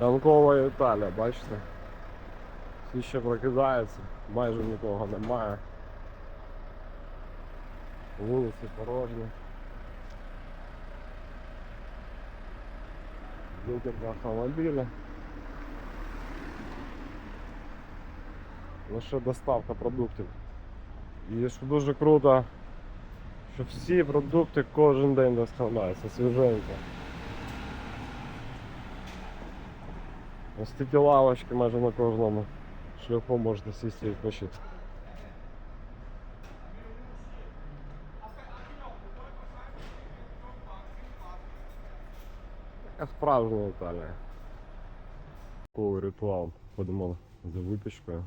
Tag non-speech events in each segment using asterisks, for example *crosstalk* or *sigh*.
Ранкова Італія, бачите? Всі ще прокидаються, майже нікого немає. Вулиці порожні. Декілька автомобілів. Лише доставка продуктів. І що дуже круто, що всі продукти кожен день доставляються, свіженько. Ось такі лавочки майже на кожному шляху можна сісти і відпочити. Така справжня Італія. Такий ритуал. Ходимо за випічкою.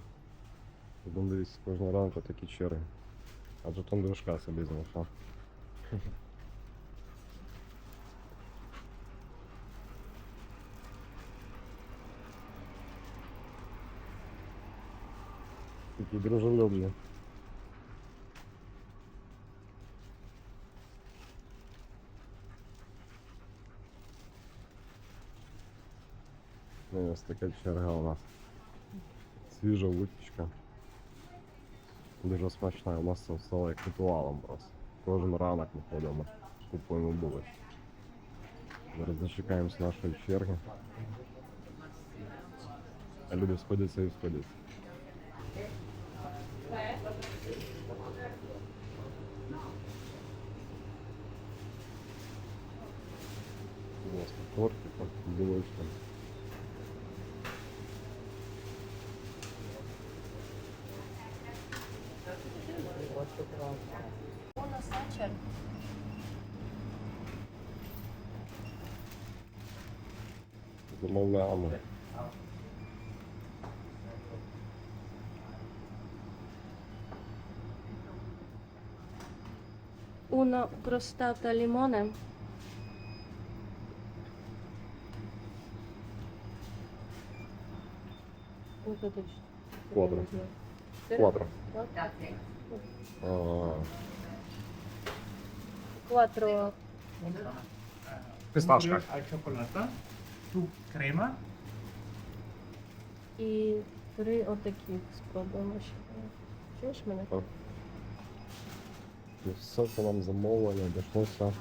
Будемо дивитися кожного ранку такі черги. Адже там дружка собі знайшов. Такі дружелюбні. Ну, ось така черга у нас. Свіжа випічка. Дуже смачна, у нас це стало як ритуалом просто. Кожен ранок ми ходимо, купуємо булочки. Зараз дочекаємося нашої черги. А люди сходяться і сходяться. У нас тут тортик, булочка. Buona Sacher. Замовляємо. Uno limone. Quattro. Quattro. А, Quattro. Фісташка. al cioccolata, tu crema, І три отакі спробуємо ще. Чуєш мене? Так. І все це нам замовлення обійшлося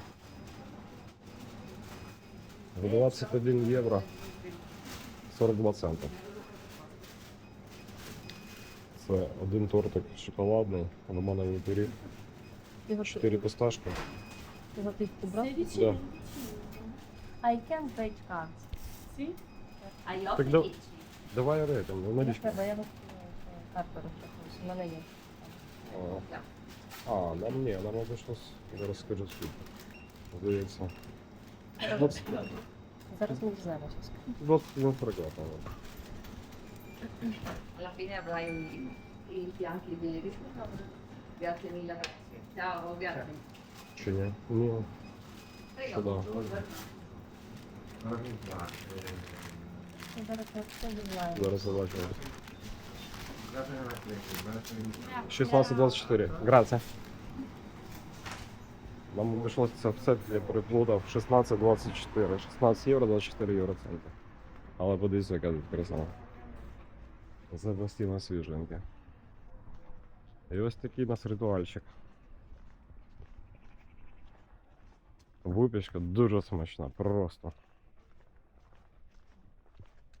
в 21 євро 42 цента. Це один тортик шоколадний, лимоновий пиріг, Його 4 пісташки. Його ти? Да. I can break cards. I love Так да- kitchen. Давай рейтинг, ну Не налічку. треба, я вас карту розрахуюся. У мене є. А, а, нам ні, нам обійшлось, зараз скажу скільки. Здається. 20, Зараз ми дізнаємося. 21 фрагат, по-моєму. Alla fine avrai i fianchi veri. Grazie mille. Ciao, grazie. Чи ні? Ні. Prego. Чудово. Зараз побачимо. 16-24. Грація. Нам обійшлося це все, я переплутав 16-24. 16 євро, 24 євро центи. Але подивіться, яка тут краса. Це постійно свіженьке. І ось такий у нас ритуальчик. Випічка дуже смачна, просто.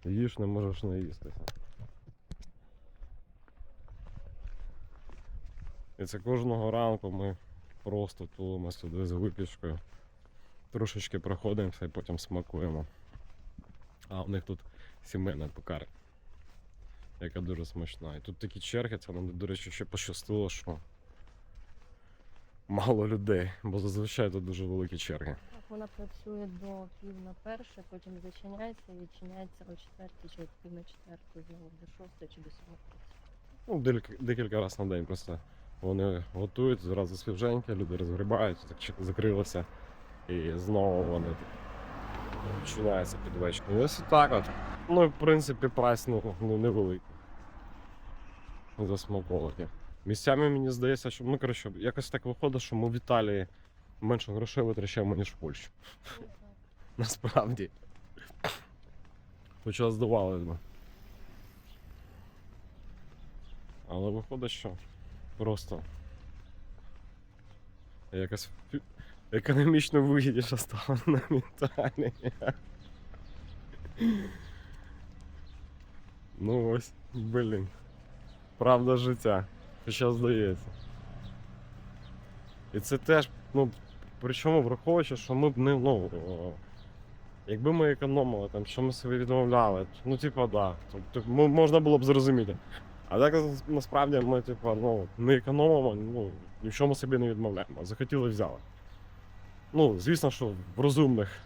Їж не можеш наїстися. І це кожного ранку ми просто тулимо сюди за випічкою. Трошечки проходимося і потім смакуємо. А у них тут сімейна пекарня, яка дуже смачна. І тут такі черги, це нам, до речі, ще пощастило, що мало людей, бо зазвичай тут дуже великі черги. Так, Вона працює до пів на перше, потім зачиняється і відчиняється о четвертій чи пів на четверту, знову до шостої чи до сьомої. Ну, декілька, декілька разів на день просто вони готують, зразу свіженькі, люди розгрібають, так закрилося. І знову вони починаються під вечір. Ось так от. Ну, в принципі, прайс ну, ну, невеликий. За смаколики. Місцями мені здається, що ну, коротше, якось так виходить, що ми в Італії менше грошей витрачаємо, ніж в Польщі. *laughs* Насправді. Хоча здавалось би. Але виходить, що просто якось економічно вигідніше стало на Італії. Ну ось, блін. Правда життя. Що здається. І це теж, ну, причому враховуючи, що ми б не, ну, якби ми економили, там, що ми собі відмовляли, ну, типа, да. Тобто можна було б зрозуміти. А так насправді ми, типа, ну, не економимо, ну, ні в чому собі не відмовляємо. Захотіли взяли. Ну, звісно, що в розумних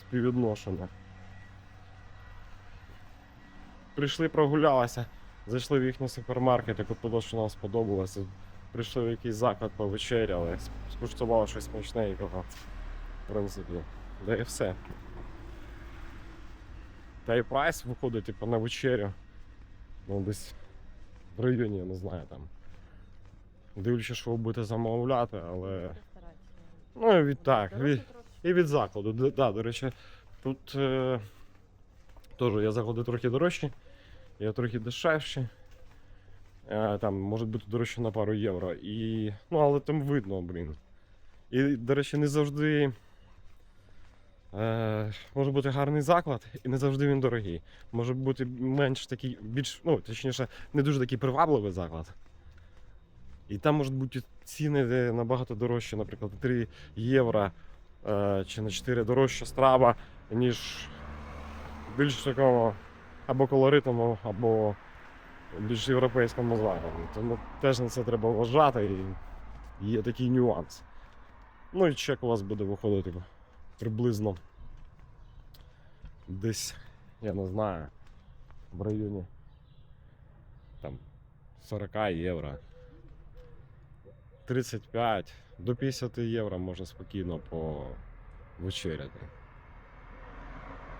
співвідношеннях. Прийшли, прогулялися, зайшли в їхній супермаркет, і купили, що нам сподобалося. Прийшли в якийсь заклад, повечеряли, скуштували щось смачненького. В принципі, да і все. Та і прайс виходить, типу, на вечерю. Ну, десь в районі, я не знаю там. Дивлячись, що ви будете замовляти, але. Ну, і від так. Від, і від закладу. Да, до речі, тут е, теж є заклади трохи дорожчі, є трохи дешевші. Е, там можуть бути дорожчі на пару євро. І, ну, але там видно, блін. І, до речі, не завжди. Е, може бути гарний заклад, і не завжди він дорогий. Може бути менш такий, більш, ну, точніше, не дуже такий привабливий заклад. І там можуть бути ціни де набагато дорожчі, наприклад, 3 євро е, чи на 4 дорожча страва, ніж більш такому або колоритному, або більш європейському закладі. Тому теж на це треба вважати і є такий нюанс. Ну і чек у вас буде виходити приблизно десь, я не знаю, в районі там 40 євро. 35 до 50 євро можна спокійно повечеряти.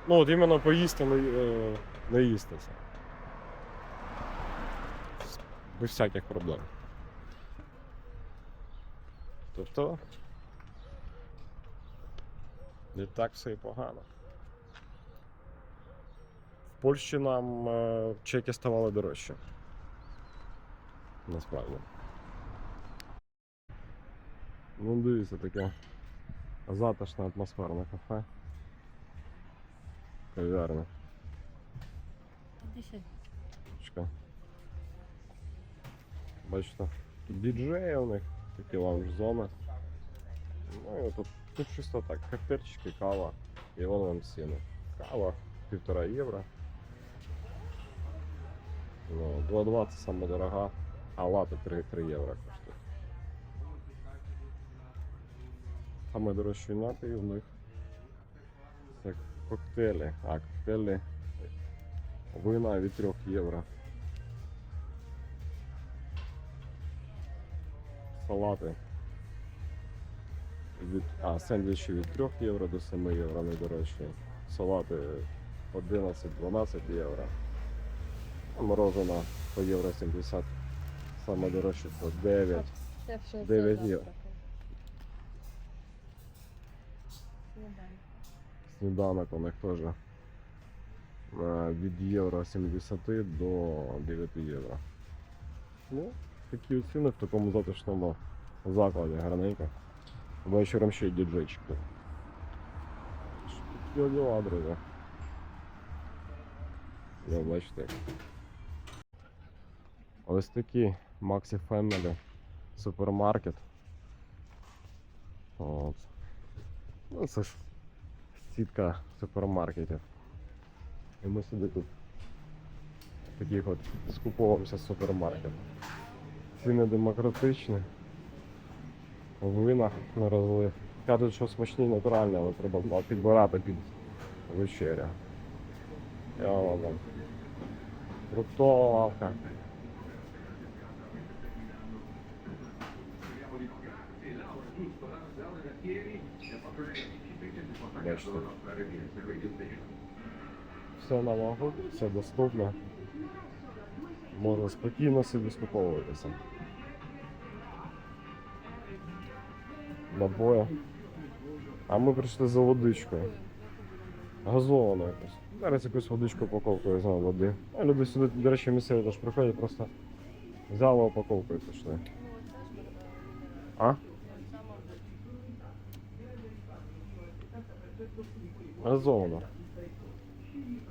Ну, от іменно поїсти наїстися. Без всяких проблем. Тобто не так все і погано. В Польщі нам е, чеки ставали дорожче. Насправді. Ну, дивіться, таке затишне атмосферне кафе. Кав'ярне. 10. Чекай. Бачите, діджеї у них, такі лаунж-зони. Ну і тут, тут чисто так, коктейльчики, кава і вон вам ціни. Кава, півтора євро. Ну, 2,2 це саме дорога, а лата 3, 3 євро коштує. Саме дорожчі напій у них. Так, коктейлі. А, коктейлі вина від 3 євро. Салати. Від, а, сендвічі від 3 євро до 7 євро найдорожчі. Салати 11-12 євро. А мороженое по євро 70. Саме дорожче по 9. Це все євро. Сніданок. Сніданок у них теж від євро 70 до 9 євро. Ну, такі ціни в такому затишному закладі гарненько. Вечором ще й. Що такі діла, друзі. Ну, бачите. Ось такі Maxi Family супермаркет. От. Ну, це ж сітка супермаркетів. І ми собі тут таких от скуповуємося з супермаркету. Ціни демократичні. Вина на розлив. Кажуть, що смачні натуральні, але треба підбирати під вечерю. Я вам дам. Фруктова лавка. Бачите. Все на вагу, все доступно. Можна спокійно собі скуповуватися. Набої. А ми прийшли за водичкою. газовано якось. Зараз якусь водичку упаковкою знову води. А люди сюди, до речі, місцеві теж приходять, просто взяли упаковку і пішли. А? Газовано.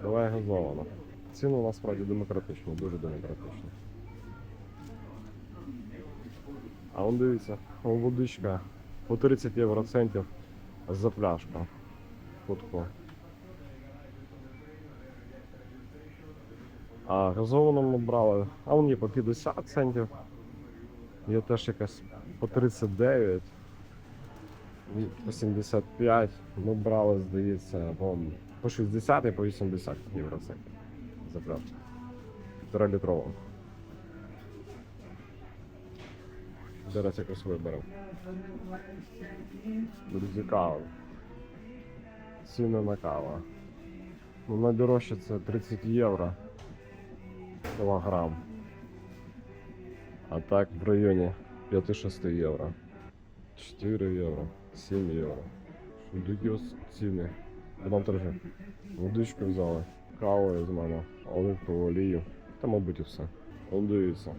Давай газовано. Ціни насправді демократичні, дуже демократичні. А он дивіться, водичка по 30 євроцентів за пляшку. Футку. А газовану ми брали, а вон є по 50 центів. Є теж якась по 39, і по 75. Ми брали, здається, по, по 60 і по 80 євроцентів за пляшку. Півтора літрову. Зараз якось виберемо. Друзі, кава. Ціни на каву. Ну, найдорожче це 30 євро кілограм. А так в районі 5-6 євро. 4 євро, 7 євро. Такі ціни. Нам теж водичку взяли, каву з мене, оливкову олію. Та, мабуть, і все. Он дивіться.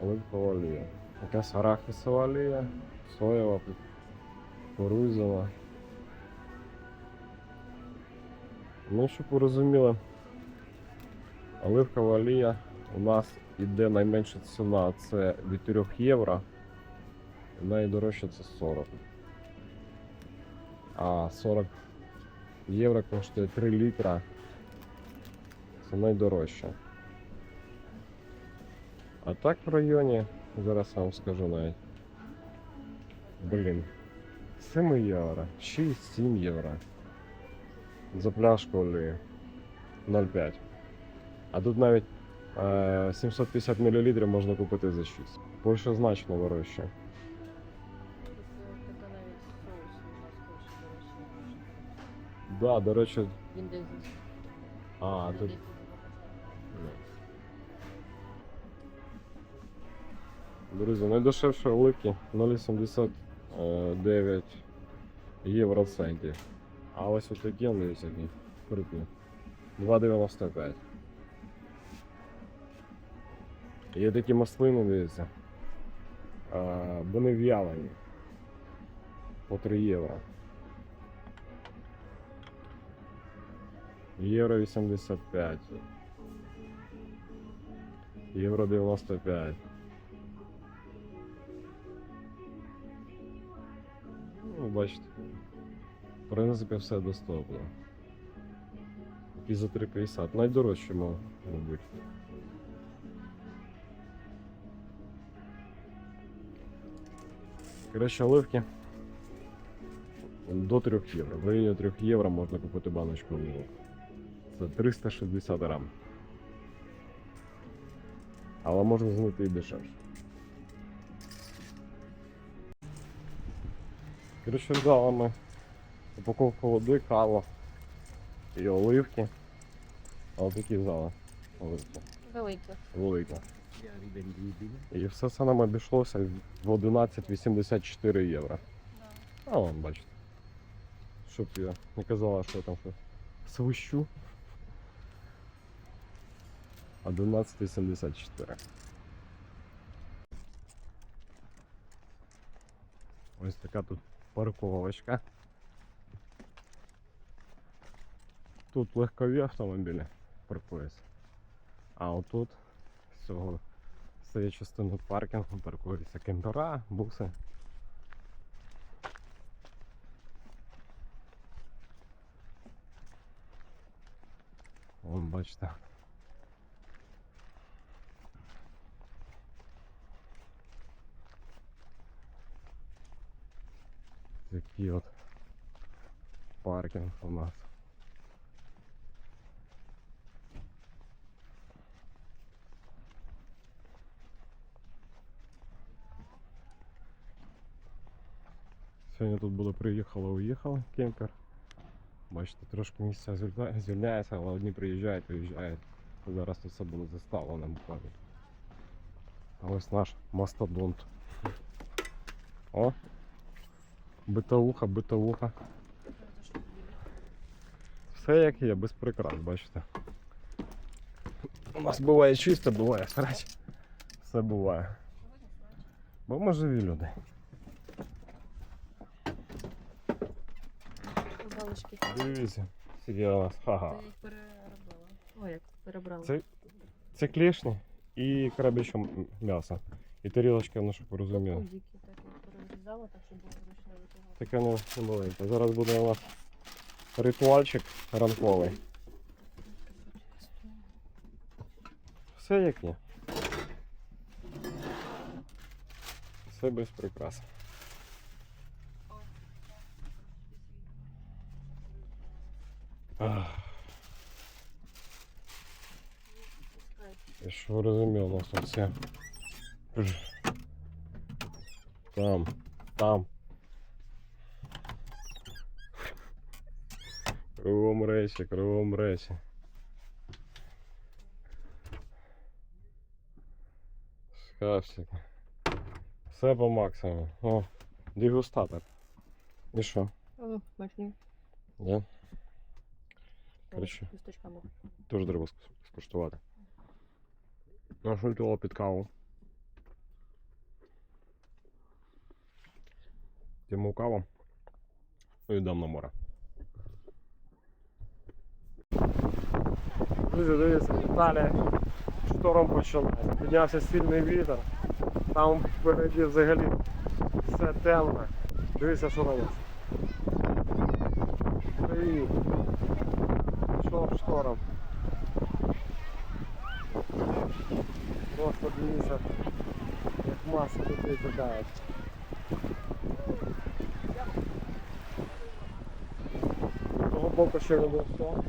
Оливкова олія. Якась арахісова олія, соєва, кукурудзяна. Ну, щоб ви розуміли, оливкова олія у нас іде найменша ціна це від 3 євро, найдорожча це 40. А 40 євро коштує 3 літра. Це найдорожче. А так в районі, зараз вам скажу навіть. Блін. 7 євро, 6-7 євро. За пляшку олії 0,5. А тут навіть е, 750 мл можна купити за 6. Польща значно дорожче. Да, до речі, Він десь а, тут. Друзі, найдешевші оливки 0,79 євроцентів. А ось ось такі, ну, дивіться, крупні. 2,95. Є такі маслини, дивіться. А, вони в'ялені. По 3 євро. Євро 85. Євро 95. Ну, бачите. В принципі, все доступно. І за 3,50. Найдорожче, мабуть. Коротше, оливки до 3 євро. В районі 3 євро можна купити баночку оливок. Це 360 грам. Але можна знайти і дешевше. Коротше, взяли ми упаковку води, каву і оливки. А отакі взяли оливки. Великі. І все це нам обійшлося в 11,84 євро. А вон, бачите. Щоб я не казала, що я там щось свищу. 11,74. Ось така тут парковочка. Тут легкові автомобілі паркуються. А отут з цього з цієї паркінгу паркуються кемпера, буси. Вон бачите. Такий от паркінг у нас. Сьогодні тут було приїхало, уїхало кемпер. Бачите, трошки місця звільня- звільняється, але одні приїжджають, приїжджають. Зараз тут все було заставлено буквально. А ось наш мастодонт. О! Битауха, битауха. Все як є, без прикрас, бачите. У нас буває чисто, буває срач. Все буває. Бо ми живі люди. Дивіться, скільки у нас. Ага. Це їх переробила. Ой, як перебрала. Це, це клешні і крабяче м- м'ясо. І тарілочка, ну щоб розуміли. Кузики так перерізала, так щоб було зручно Така не, маленька. Зараз буде у нас ритуальчик ранковий. Все як є. Все без прикрас. Що ви розуміли, у нас тут все. Там, там. Кругом речі, кругом речі. Шкафчик. Все по максимуму. О, дегустатор. І що? О. Є? Коротше. Кісточками. Теж треба скуштувати. Нашу під каву. Тиму каву. І йдемо на море. Друзі, дивіться, Італія шторм почалася. Піднявся сильний вітер. Там впереді взагалі все темне. Дивіться, що робиться. Привіт. Пішов шторм. Просто дивіться, як маса людей кидають. З того боку ще не було. Дивіться.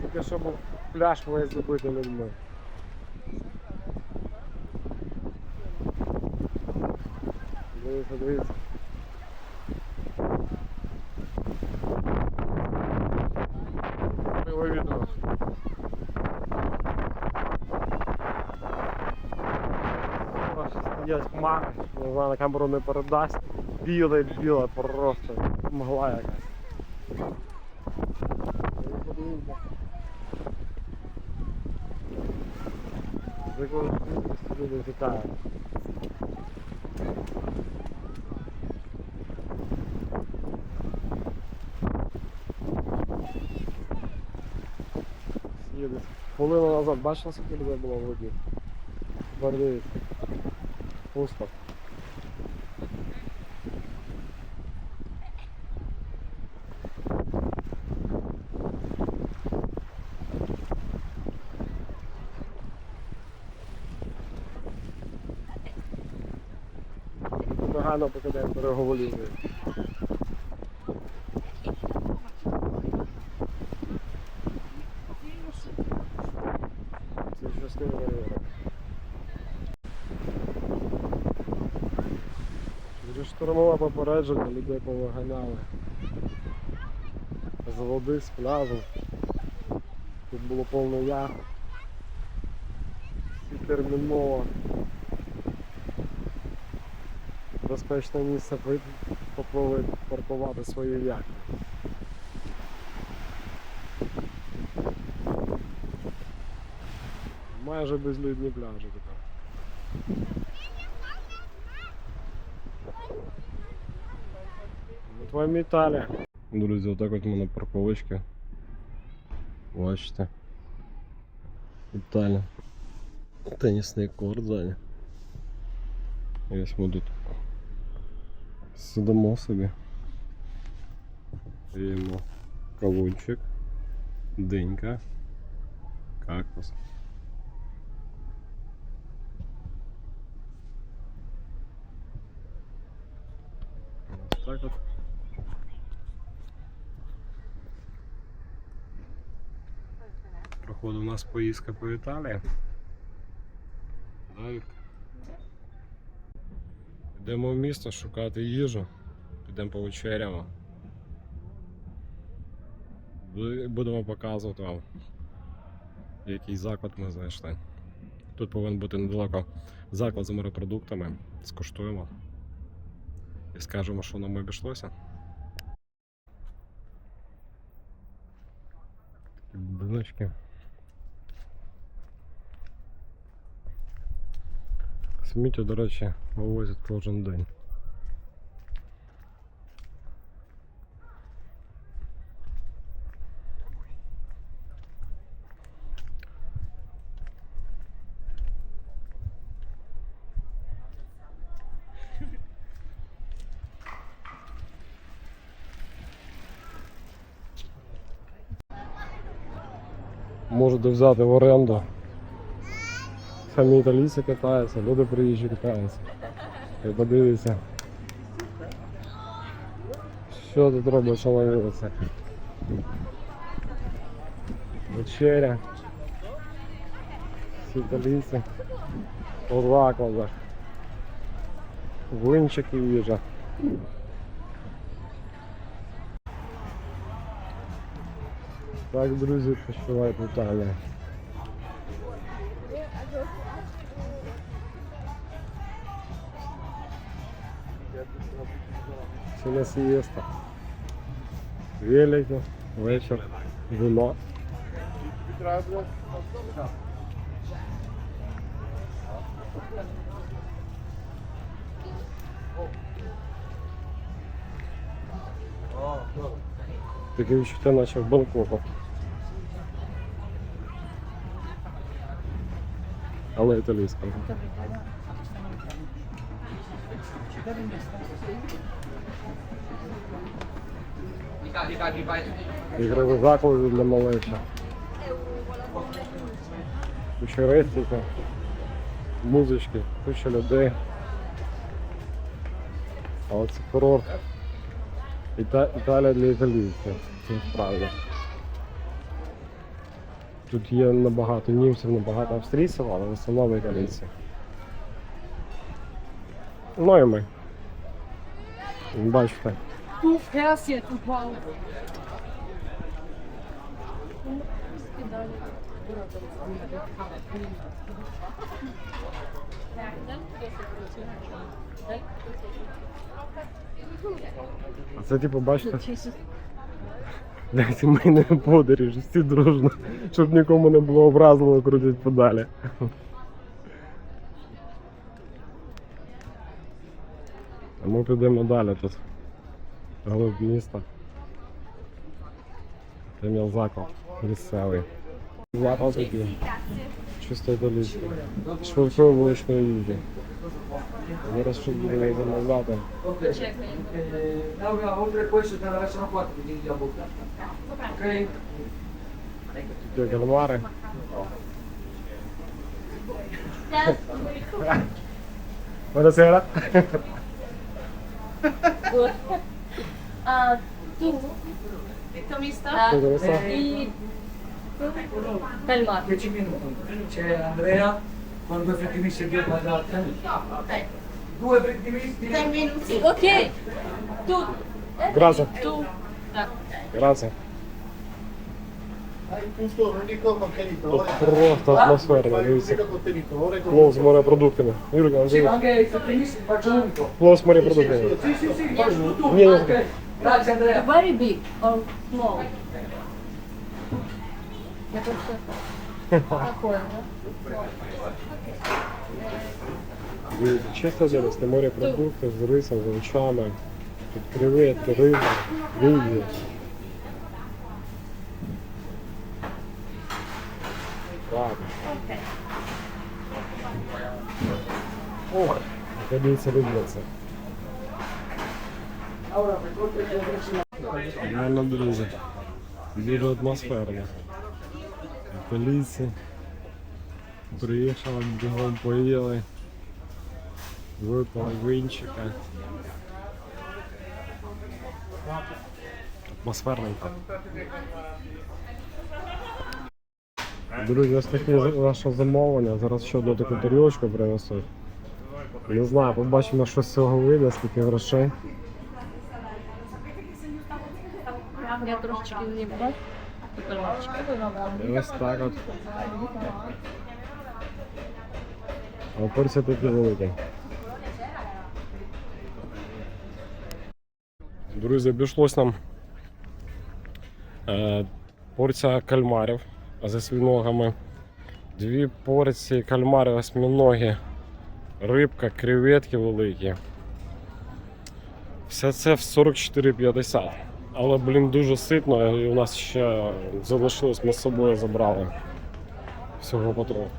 Тільки що був пляж весь забитий людьми. Дивіться, дивіться. Не знаю, на камеру не передасть. Біле, біле, просто мгла якась. Ви подивіться. З якою швидкістю люди тікають. їде. Хвилину назад бачила, скільки людей було в воді? Дивіться. Пусто. Погано покидаємо берегову лінію. Це район. Вже штурмове попередження, людей повиганяли. З води, з пляжу. Тут було повно яхт. Всі терміново. Безпечне місце попробують паркувати свої яхти. Майже безлюдні пляжі тепер. От вам Італія. Друзі, отак от у мене парковочки. Бачите. Італія. Тенісний корт ззаді. Ось ми тут сидимо собі. П'ємо кавунчик, динька, кактус. Ось Так от. Проходить у нас поїздка по Італії. Далі. Йдемо в місто шукати їжу. Підемо повечеряємо. Будемо показувати вам, який заклад ми знайшли. Тут повинен бути недалеко заклад з морепродуктами. Скуштуємо і скажемо, що нам обійшлося. Такі Сміття, до речі, вивозять кожен день. Можете взяти в оренду. Самі італійці катаються, люди приїжджі катаються. І подивіться. Що тут робиться на вулиці? Вечеря. Всі італійці. У закладах. Винчики їжа. Так, друзі, почувають Італія. Не сієста. Велики, вечір, вино. Таке відчуття, наче в Бангкоку. Але італійська. Ігрові заклади для малечі. Куча рестика, музички, куча людей. А оце курорт. Іта- Італія для італійців, насправді. Тут є набагато німців, набагато австрійців, але в основному італійці. Ну і ми. Бачите. Fährst jetzt du Paul. А це типу, бачите, для сімейної подорожі, всі дружно, щоб нікому не було образливо крутять подалі. А ми підемо далі тут. Глиб міста. Там є заклад місцевий. Заклад такий. Чисто італійський. Швидкої вуличної їжі. Зараз що буде замовляти. Тут кальмари. Buonasera. *laughs* Ah, tu, detto misto, ah, Cosa eh, i... calmato. 10 minuti. C'è Andrea con due fritti misti e due patate. Eh. Ok. Due fritti misti. 3 minuti. Ok. Tu. Grazie. Tu. Ah. Grazie. Тут просто атмосферно, дивіться. Плов з морепродуктами. Sì, Андрій, плов з морепродуктами. Grazie Andrea. Very big or small? Я просто такое, да? Чисто дивіться, морепродукти з рисом, з овочами. Тут креветки, риба, мідії. Так. О, люблять це. Реально, друзі. Дуже атмосферно. Італійці. Приїхали, бігом поїли. Випали винчика. Атмосферненько. Друзі, ось таке наше замовлення. Зараз ще одну таку тарілочку принесуть. Не знаю, побачимо, що з цього вийде, скільки грошей. Я трошечки не бачу. ось так от. А порція такі великі. Друзі, обійшлось нам е, порція кальмарів зі свиногами, дві порції кальмарів осьминоги, рибка, креветки великі. Все це в 44,50. Але, блін, дуже ситно, і у нас ще залишилось, ми з собою забрали. Всього потроху.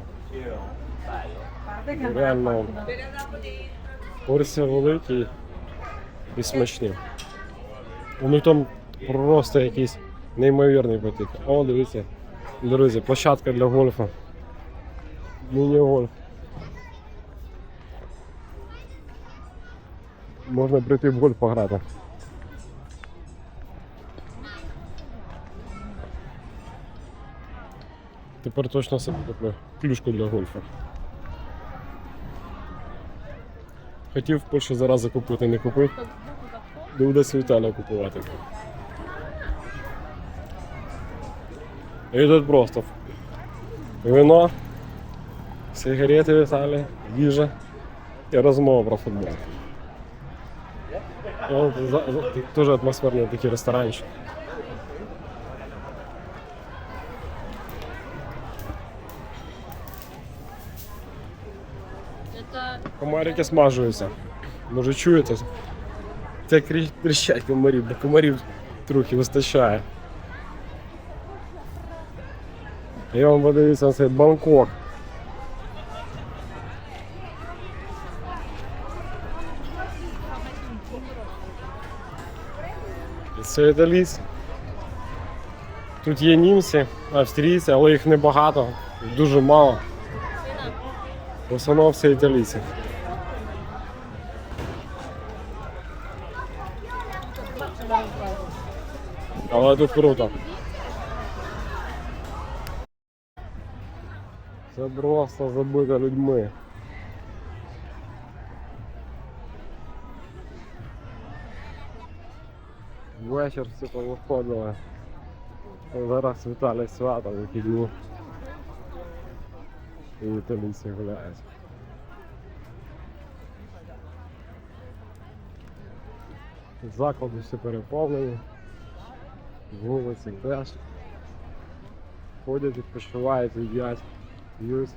Реально. Порція великі і смачні. Них там просто якийсь неймовірний потік. О, дивіться. Друзі, площадка для гольфу. Міні-гольф. Можна прийти в гольф пограти. Тепер точно собі куплю клюшку для гольфу. Хотів в Польщі зарази купити, не купив. В Італію купувати. І тут просто вино, сигарети в Італії, їжа і розмова про футбол. Ну, за- за- Дуже атмосферний такий ресторанчик. Это Комарики смажуються. Може чуєте? Це крі- тріщать комарів, бо комарів трохи вистачає. Я вам подивіться цей Бангкок. Це італійці. Тут є німці, австрійці, але їх небагато, дуже мало. В основному все італійці. Але тут круто. Це просто забито людьми. Вечір всі повиходили. Зараз Віталій свято вихідні. І італійці гуляють. Заклади всі переповнені. Вулиці теж. Ходять, відпочивають, їдять, п'ють.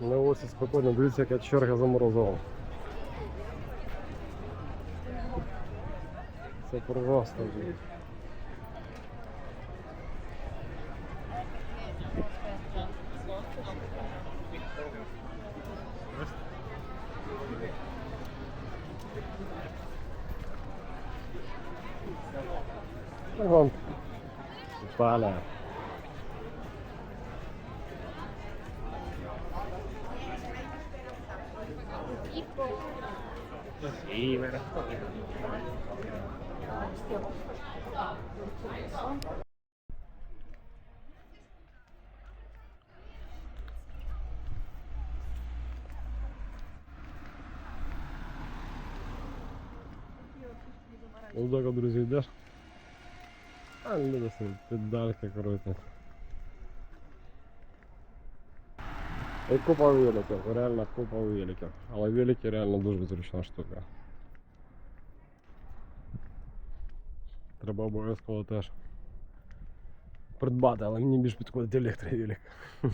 На осі спокійно, дивіться, яка черга за морозом. Це просто. Вже. Ну, Вон. Італія. Ну так, друзі, йдеш. А, люди собі педальки крутять. І купа великів, реально купа великів. Але велики реально дуже зручна штука. Треба обов'язково теж придбати, але мені більш підходить електровелик. *laughs*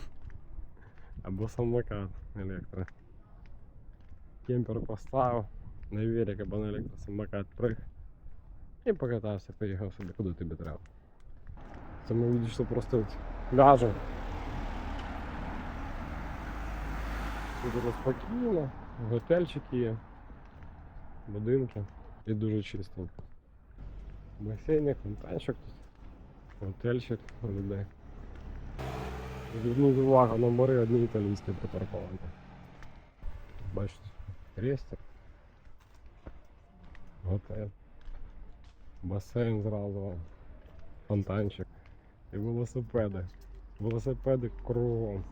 Або самокат електро. Кемпер поставив, на велик або на електросамокат прыг. І покатався, поїхав собі, куди тобі треба. Це ми відійшли просто від пляжу. Тут дуже спокійно, готельчики є, будинки і дуже чисто. Басейник, фонтанчик тут, готельчик у людей. Зверніть увагу, номери одні італійські припарковані. Бачите, рестер, готель, басейн зразу, фонтанчик і велосипеди. Велосипеди кругом.